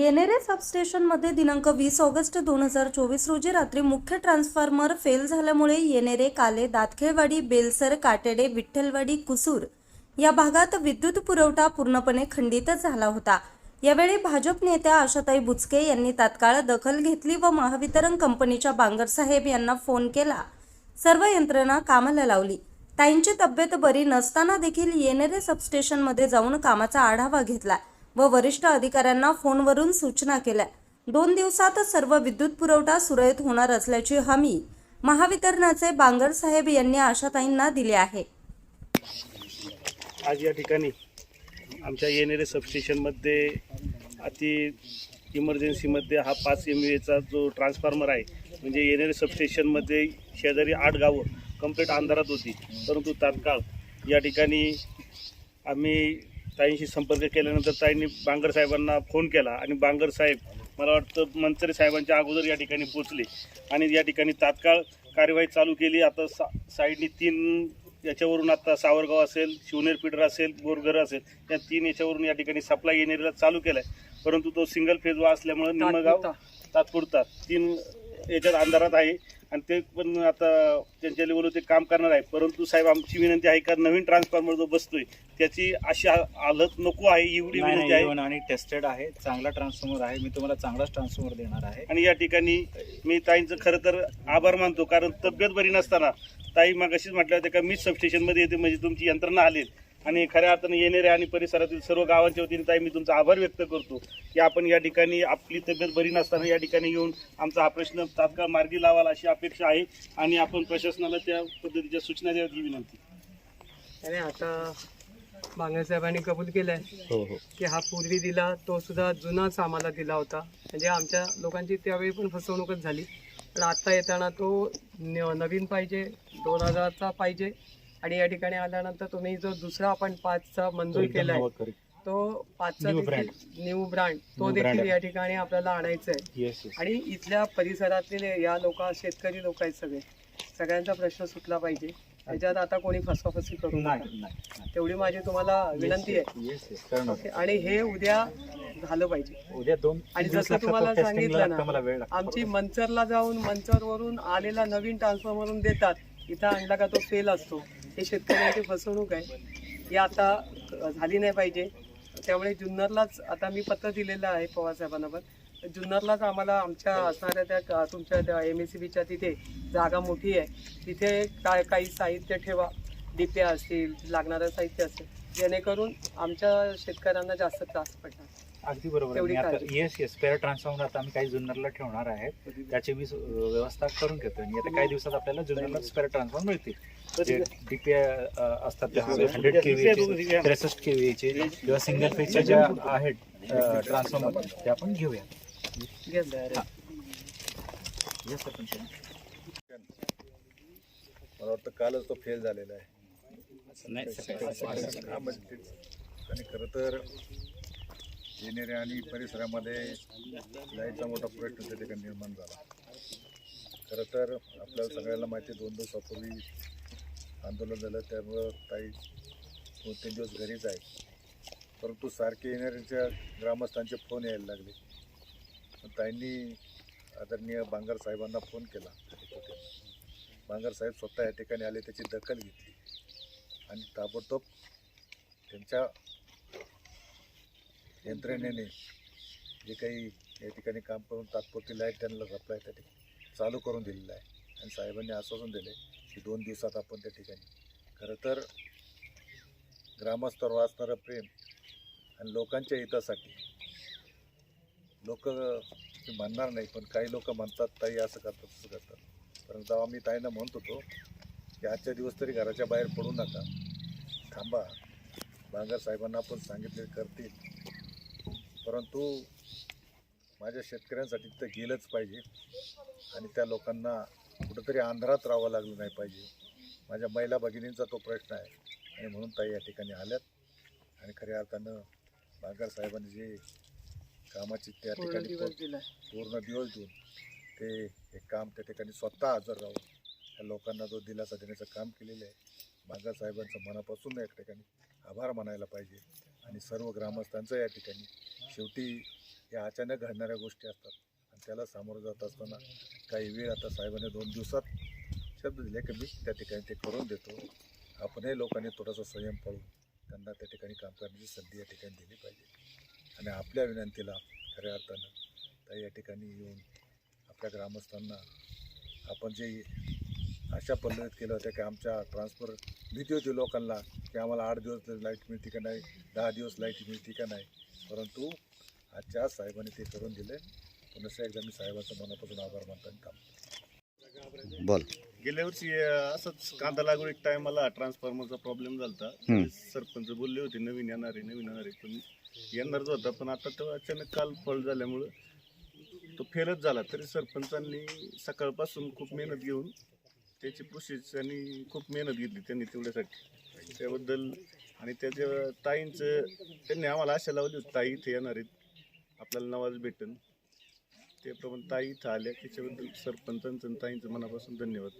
येणेरे सबस्टेशनमध्ये दिनांक वीस ऑगस्ट दोन हजार चोवीस रोजी रात्री मुख्य ट्रान्सफॉर्मर फेल झाल्यामुळे येणेरे काले दातखेळवाडी बेलसर काटेडे विठ्ठलवाडी कुसूर या भागात विद्युत पुरवठा पूर्णपणे खंडित झाला होता. यावेळी भाजप नेत्या आशाताई बुचके यांनी तात्काळ दखल घेतली व महावितरण कंपनीच्या बांगरसाहेब यांना फोन केला. सर्व यंत्रणा कामाला लावली. ताईंची तब्येत बरी नसताना देखील येणेरे सबस्टेशनमध्ये जाऊन कामाचा आढावा घेतला. व वरिष्ठ अधिकाऱ्यांना फोनवरून सूचना केल्या. दोन दिवसात सर्व विद्युत पुरवठा सुरळीत होणार असल्याची हमी महावितरणाचे बांगर साहेब यांनी आशाताईंना दिली आहे. आज या ठिकाणी आमच्या येणारे सबस्टेशनमध्ये अति इमर्जन्सीमध्ये हा पाच एम एचा जो ट्रान्सफॉर्मर आहे म्हणजे येणारे सबस्टेशनमध्ये शेजारी आठ गावं कंप्लीट अंधारात होती. परंतु तात्काळ या ठिकाणी आम्ही ताईंशी संपर्क केल्यानंतर ताईंनी बांगर साहेबांना फोन केला आणि बांगर साहेब मला वाटतं मंत्री साहेबांच्या अगोदर या ठिकाणी पोचले आणि या ठिकाणी तात्काळ कार्यवाही चालू केली. आता सा साईडनी तीन याच्यावरून आता सावरगाव असेल शिवनेर पिडर असेल बोरघर असेल या तीन याच्यावरून या ठिकाणी सप्लाय येणेरीला चालू केलाय. परंतु तो सिंगल फेज वा असल्यामुळे निमगाव तात्पुरता. तीन याच्यात अंधारात आहे. आणि ते पण आता त्यांच्या लेवलवर ते काम करणार आहे. परंतु साहेब आमची विनंती आहे का नवीन ट्रान्सफॉर्मर जो बसतोय त्याची अशी हालत नको आहे एवढी नाही विनंती नाही आहे. आणि टेस्टेड आहे चांगला ट्रान्सफॉर्मर आहे मी तुम्हाला चांगलाच ट्रान्सफॉर्मर देणार आहे. आणि या ठिकाणी मी ताईंचं खरं तर आभार मानतो कारण तब्येत बरी नसताना ताई मग अशीच म्हटलं होतं का मीच सबस्टेशनमध्ये येते म्हणजे तुमची यंत्रणा आली आणि खऱ्या अर्थाने येणाऱ्या आणि परिसरातील सर्व गावांच्या वतीने ताई मी तुमचा आभार व्यक्त करतो की आपण या ठिकाणी आपली तब्येत बरी नसताना या ठिकाणी येऊन आमचा हा प्रश्न तात्काळ मार्गी लावाल अशी अपेक्षा आहे. आणि आपण प्रशासनाला त्या पद्धतीच्या सूचना द्याव्यात ही विनंती. आणि आता बांगरसाहेबांनी कबूल केलंय हो हो. की हा पूर्वी दिला तो सुद्धा जुनाच आम्हाला दिला होता. म्हणजे आमच्या लोकांची त्यावेळी पण फसवणूकच झाली. पण आता येताना तो न- नवीन पाहिजे दोन हजारचा पाहिजे. आणि या ठिकाणी आल्यानंतर तुम्ही जो दुसरा आपण पाचचा मंजूर केलाय तो पाचचा New न्यू ब्रँड तो New brand देखील आहे. या ठिकाणी आपल्याला आणायचा आहे येस येस आणि इथल्या परिसरातले या लोक शेतकरी लोक आहेत सगळे. सगळ्यांचा प्रश्न सुटला पाहिजे. त्याच्यात आता कोणी फसवाफसवी करू नाही तेवढी माझी तुम्हाला विनंती आहे. आणि हे उद्या झालं पाहिजे. उद्या दोन आणि जसं तुम्हाला सांगितलं ना. आमची मंचरला जाऊन मंचरवरून आलेला नवीन ट्रान्सफॉर्मरून देतात. इथं आणला का तो फेल असतो. हे शेतकऱ्यांची फसवणूक आहे. ही आता झाली नाही पाहिजे. त्यामुळे जुन्नरलाच आता मी पत्र दिलेलं आहे पवार साहेबांना पण. जुन्नरलाच आम्हाला आमच्या असणाऱ्या त्या तुमच्या त्या एम एस सी बीच्या तिथे जागा मोठी आहे. तिथे काय काही साहित्य ठेवा. डिप्या असतील लागणारं साहित्य असेल. जेणेकरून आमच्या शेतकऱ्यांना जास्त त्रास पडणार. अगदी बरोबर. येस येस स्पेअर ट्रान्सफॉर्मर आता आम्ही काही जुन्नरला ठेवणार आहे त्याची मी व्यवस्था करून घेतो आणि आता काही दिवसात आपल्याला जुन्नरला स्पेअर ट्रान्सफॉर्मर मिळतील. डीपीआय असतात हंड्रेड केव्हीचे त्रेसष्ट केव्हीचे किंवा सिंगल फेजच्या ज्या आहेत ट्रान्सफॉर्मर ते आपण घेऊया. मला वाटतं कालच तो फेल झालेला आहे. आणि खरं तर येणेरे आणि परिसरामध्ये लाईटचा मोठा प्रश्न त्या ठिकाणी निर्माण झाला. खरं तर आपल्याला सगळ्यांना माहिती आहे, दोन दिवसापूर्वी आंदोलन झालं त्यामुळं काही दोन तीन दिवस घरीच आहे परंतु सारखे येणाऱ्यांच्या ग्रामस्थांचे फोन यायला लागले. ताईंनी आदरणीय बांगर साहेबांना फोन केला. बांगर साहेब स्वतः या ठिकाणी आले त्याची दखल घेतली. आणि ताबडतोब त्यांच्या यंत्रणेने जे काही या ठिकाणी काम करून तात्पुरती लाइट त्यांना सप्लाय त्या ठिकाणी चालू करून दिलेलं आहे. आणि साहेबांनी आश्वासन दिले की दोन दिवसात आपण त्या ठिकाणी खरं तर ग्रामस्थावर वाचणारं प्रेम आणि लोकांच्या हितासाठी लोक म्हणणार नाही पण काही लोक म्हणतात ताई असं करतात तसं करतात. परंतु आम्ही ताईंना म्हणत होतो की आजच्या दिवस तरी घराच्या बाहेर पडू नका. थांबा. बांगर साहेबांना आपण सांगितले करतील. परंतु माझ्या शेतकऱ्यांसाठी तर गेलंच पाहिजे. आणि त्या लोकांना कुठंतरी अंधारात राहावं लागलं नाही पाहिजे. माझ्या महिला भगिनींचा तो प्रश्न आहे. आणि म्हणून ताई या ठिकाणी आल्यात. आणि खऱ्या अर्थानं बांगर साहेबांनी जे कामाची त्या पूर्ण ठिकाणी दिवस पूर्ण दिवस देऊन ते एक काम त्या ठिकाणी स्वतः हजर राहून त्या लोकांना जो दिलासा देण्याचं काम केलेलं आहे बांगर साहेबांचं मनापासून या ठिकाणी आभार मानायला पाहिजे. आणि सर्व ग्रामस्थांचं या ठिकाणी शेवटी या अचानक घडणाऱ्या गोष्टी असतात. आणि त्याला सामोरं जात असताना काही वेळ आता साहेबांनी दोन दिवसात शब्द दिले की मी त्या ठिकाणी ते करून देतो. आपणही लोकांनी थोडासा संयम पाळून त्यांना त्या ठिकाणी काम करण्याची संधी या ठिकाणी दिली पाहिजे. आणि आपल्या विनंतीला खऱ्या अर्थानं तर या ठिकाणी येऊन आपल्या ग्रामस्थांना आपण जे अशा पद्धतीत केलं होतं की आमच्या ट्रान्सफर भीती होती लोकांना की आम्हाला आठ दिवस लाइट मिळते का नाही दहा दिवस लाइट मिळते का नाही. परंतु आजच्या आज साहेबांनी ते करून दिले. पुन्हा एकदा मी साहेबांचं मनापासून आभार मानताना काम बोल. गेल्या वर्षी असंच कांदा लागवड टायमाला ट्रान्सफॉर्मरचा प्रॉब्लेम झाला हम्म. सरपंच बोलले होते नवीन येणार आहे नवीन येणार आहे. पण येणारच होता पण आता तो अचानक काल फळ झाल्यामुळं तो फेलच झाला. तरी सरपंचांनी सकाळपासून खूप मेहनत घेऊन त्याची प्रोसेस आणि खूप मेहनत घेतली त्यांनी तेवढ्यासाठी. त्याबद्दल आणि त्याच्या ताईंचं त्यांनी आम्हाला आशा लावली होती ताई इथे येणार आहेत. आपल्याला नवाज भेटन. त्याप्रमाणे ताई इथं आल्या. त्याच्याबद्दल सरपंचांचं आणि ताईंचं मनापासून धन्यवाद.